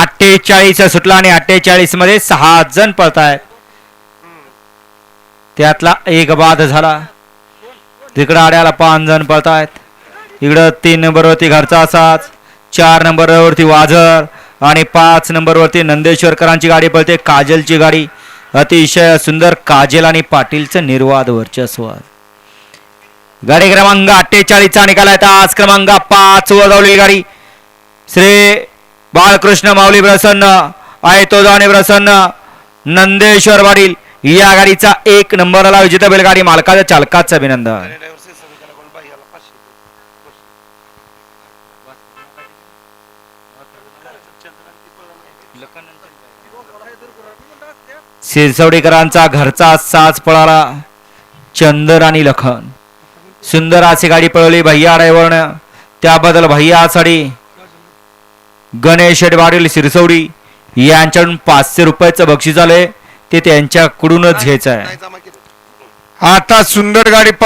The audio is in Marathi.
अठ्ठेचाळीस सुटला आणि अठ्ठेचाळीसमध्ये सहा जण पळतायत. त्यातला एक बाद झाला. तिकडं आड्याला पाच जण पळतायत. इकडं तीन नंबरवरती घरचा असाच चार नंबरवरती वाझर आणि पाच नंबरवरती नंदेश्वरकरांची गाडी पळते काजलची गाडी. अतिशय सुंदर काजल आणि पाटीलचं निर्वाद वर्चस्व. गाडी क्रमांक अठ्ठेचाळीसचा निकाल आहे. आज क्रमांक पाच वजवलेली गाडी. श्री बाळकृष्ण माऊली प्रसन्न आहे जाणे प्रसन्न नंदेश्वर वाडील या गाडीचा एक नंबरला विजेता बैलगाडी मालकाच्या चालकाचं अभिनंदन सिरसवडीकरांचा घरचा साच पळाला चंदर आणि लखन सुंदर अशी गाडी पळवली भैया ड्रायव्हरनं त्याबद्दल भैया आसाडी गणेश वाडील सिरसवडी यांच्याकडून पाचशे रुपयाचं बक्षीस आलंय. ते त्यांच्याकडूनच घ्यायचं आहे. आता सुंदर गाडी